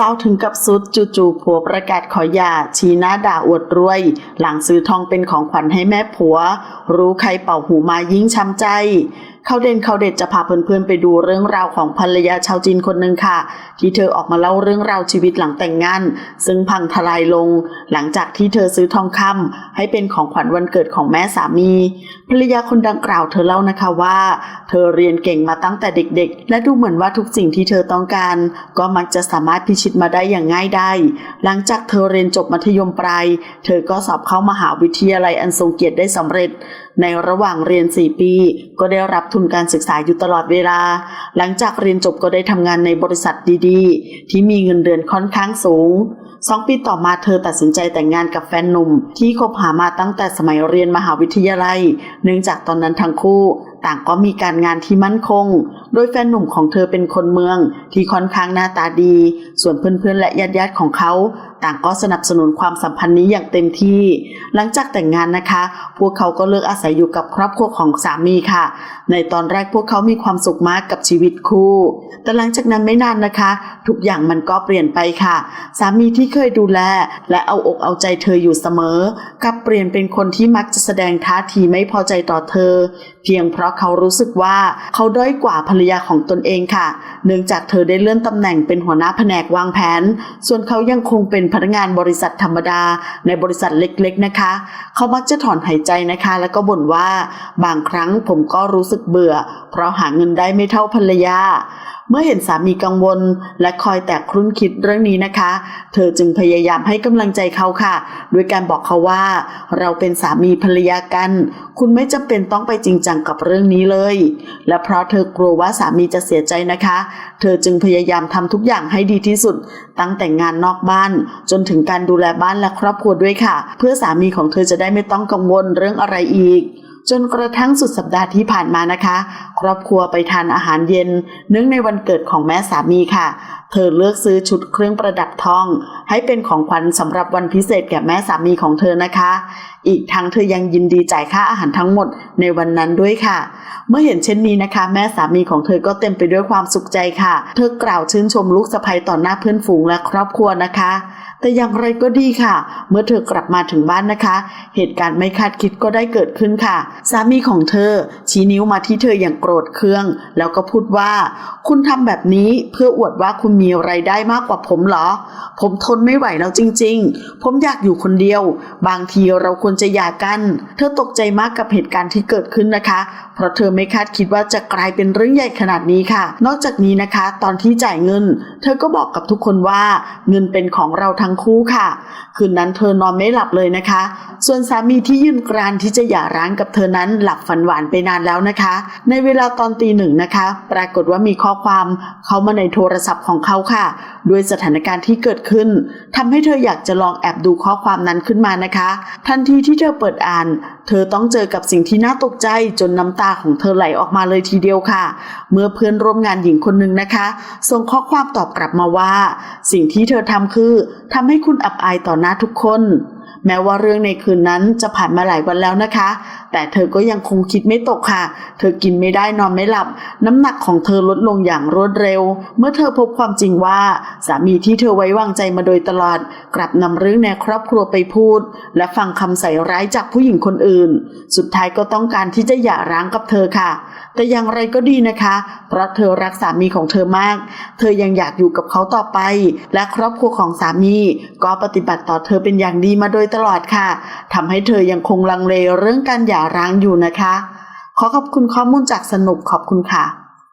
เศร้าถึงกับสุดจู่ๆผัวประกาศขอหย่าชี้หน้าด่าอวดรวย หลังซื้อทองเป็นของขวัญให้แม่ผัว รู้ใครเป่าหูมายิ่งช้ำใจ เขาเด่นเขาเด็ดจะพาเพื่อนๆไปดูเรื่องราวของภรรยาชาวจีนคนหนึ่งค่ะ ที่เธอออกมาเล่าเรื่องราวชีวิตหลังแต่งงาน ซึ่งพังทลายลง หลังจากที่เธอซื้อทองคำให้เป็นของขวัญวันเกิดของแม่สามี ภรรยาคนดังกล่าวเธอเล่านะคะว่า เธอเรียนเก่งมาตั้งแต่เด็กๆ และดูเหมือนว่าทุกสิ่งที่เธอต้องการ ก็มักจะสามารถพิชิตมาได้อย่างง่ายได้ หลังจากเธอเรียนจบมัธยมปลายเธอก็สอบเข้ามหาวิทยาลัยอันทรงเกียรติได้สำเร็จ ในระหว่างเรียน 4 ปี ก็ได้รับทุนการศึกษาอยู่ตลอดเวลา หลังจากเรียนจบก็ได้ทำงานในบริษัทดีๆ ที่มีเงินเดือนค่อนข้างสูงสองปีต่อมาเธอตัดสินใจแต่งงานกับแฟนหนุ่ม ที่คบหามาตั้งแต่สมัยเรียนมหาวิทยาลัย เนื่องจากตอนนั้นทั้งคู่ ต่างก็มีการงานที่มั่นคง โดยแฟนหนุ่มของเธอเป็นคนเมืองที่ค่อนข้างหน้าตาดี ส่วนเพื่อนๆและญาติๆของเขา ต่างก็สนับสนุนความสัมพันธ์นี้อย่างเต็มที่ หลังจากแต่งงานนะคะ พวกเขาก็เลือกอาศัยอยู่กับครอบครัวของสามีค่ะ ในตอนแรกพวกเขามีความสุขมากกับชีวิตคู่ แต่หลังจากนั้นไม่นานนะคะ ทุกอย่างมันก็เปลี่ยนไปค่ะ สามีที่เคยดูแล และเอาอกเอาใจเธออยู่เสมอ กลับเปลี่ยนเป็นคนที่มักจะแสดงท่าทีไม่พอใจต่อเธอ เพียงเพราะเขารู้สึกว่าเขาด้อยกว่าภรรยาของตนเองค่ะ เนื่องจากเธอได้เลื่อนตำแหน่งเป็นหัวหน้าแผนกวางแผน ส่วนเขายังคงเป็นพนักงานบริษัทธรรมดาในบริษัทเล็กๆนะคะ เขามักจะถอนหายใจนะคะ แล้วก็บ่นว่าบางครั้งผมก็รู้สึกเบื่อ เพราะหาเงินได้ไม่เท่าภรรยา เมื่อเห็นสามีกังวล และคอยแตกครุ่นคิดเรื่องนี้นะคะ เธอจึงพยายามให้กำลังใจเขาค่ะ ด้วยการบอกเขาว่า เราเป็นสามีภรรยากัน คุณไม่จำเป็นต้องไปจริงจังกับเรื่องนี้เลย และเพราะเธอกลัวว่าสามีจะเสียใจนะคะ เธอจึงพยายามทำทุกอย่างให้ดีที่สุด ตั้งแต่งานนอกบ้าน จนถึงการดูแลบ้านและครอบครัวด้วยค่ะ เพื่อสามีของเธอจะได้ไม่ต้องกังวลเรื่องอะไรอีก จนกระทั่งสุดสัปดาห์ที่ผ่านมานะคะ ครอบครัวไปทานอาหารเย็น เนื่องในวันเกิดของแม่สามีค่ะ เธอเลือกซื้อชุดเครื่องประดับทอง ให้เป็นของขวัญสำหรับวันพิเศษแก่แม่สามีของเธอนะคะ อีกทั้งเธอยังยินดีจ่ายค่าอาหารทั้งหมดในวันนั้นด้วยค่ะ เมื่อเห็นเช่นนี้นะคะ แม่สามีของเธอก็เต็มไปด้วยความสุขใจค่ะ เธอกล่าวชื่นชมลูกสะใภ้ต่อหน้าเพื่อนฝูงและครอบครัวนะคะ แต่อย่างไรก็ดีค่ะ เมื่อเธอกลับมาถึงบ้านนะคะ เหตุการณ์ไม่คาดคิดก็ได้เกิดขึ้นค่ะ สามีของเธอ ชี้นิ้วมาที่เธออย่างโกรธเคือง แล้วก็พูดว่า คุณทำแบบนี้เพื่ออวดว่าคุณมีไรายได้มากกว่าผมเหรอ ผมทนไม่ไหวแล้วจริง ๆ ผมอยากอยู่คนเดียว บางทีเราควรจะหย่ากัน เธอตกใจมากกับเหตุการณ์ที่เกิดขึ้นนะคะ เพราะเธอไม่คาดคิดว่าจะกลายเป็นเรื่องใหญ่ขนาดนี้ค่ะ นอกจากนี้นะคะ ตอนที่จ่ายเงิน เธอก็บอกกับทุกคนว่าเงินเป็นของเราทั้งคู่ค่ะ คืนนั้นเธอนอนไม่หลับเลยนะคะ ส่วนสามีที่ยืนกรานที่จะหย่าร้างกับเธอนั้นหลับฝันหวานไปนานแล้วนะคะ ในเวลาตอนตีหนึ่งนะคะ ปรากฏว่ามีข้อความเข้ามาในโทรศัพท์ของเขาค่ะ ด้วยสถานการณ์ที่เกิดขึ้นทำให้เธออยากจะลองแอบดูข้อความนั้นขึ้นมานะคะ ทันทีที่เธอเปิดอ่าน เธอต้องเจอกับสิ่งที่น่าตกใจจนน้ำตาของเธอไหลออกมาเลยทีเดียวค่ะ เมื่อเพื่อนร่วมงานหญิงคนหนึ่งนะคะ ส่งข้อความตอบกลับมาว่า สิ่งที่เธอทำคือททำให้คุณอับอายต่อหน้าทุกคน แม้ว่าเรื่องในคืนนั้นจะผ่านมาหลายวันแล้วนะคะ แต่เธอก็ยังคงคิดไม่ตกค่ะ เธอกินไม่ได้นอนไม่หลับ น้ำหนักของเธอลดลงอย่างรวดเร็ว เมื่อเธอพบความจริงว่า สามีที่เธอไว้วางใจมาโดยตลอด กลับนำเรื่องในครอบครัวไปพูด และฟังคำใส่ร้ายจากผู้หญิงคนอื่น สุดท้ายก็ต้องการที่จะหย่าร้างกับเธอค่ะ แต่อย่างไรก็ดีนะคะ เพราะเธอรักสามีของเธอมาก เธอยังอยากอยู่กับเขาต่อไป และครอบครัวของสามี ก็ปฏิบัติต่อเธอเป็นอย่างดีมาโดยตลอดค่ะทำให้เธอยังคงลังเลเรื่องการหย่าร้างอยู่นะคะ ขอขอบคุณข้อมูลจากสนุกขอบคุณค่ะ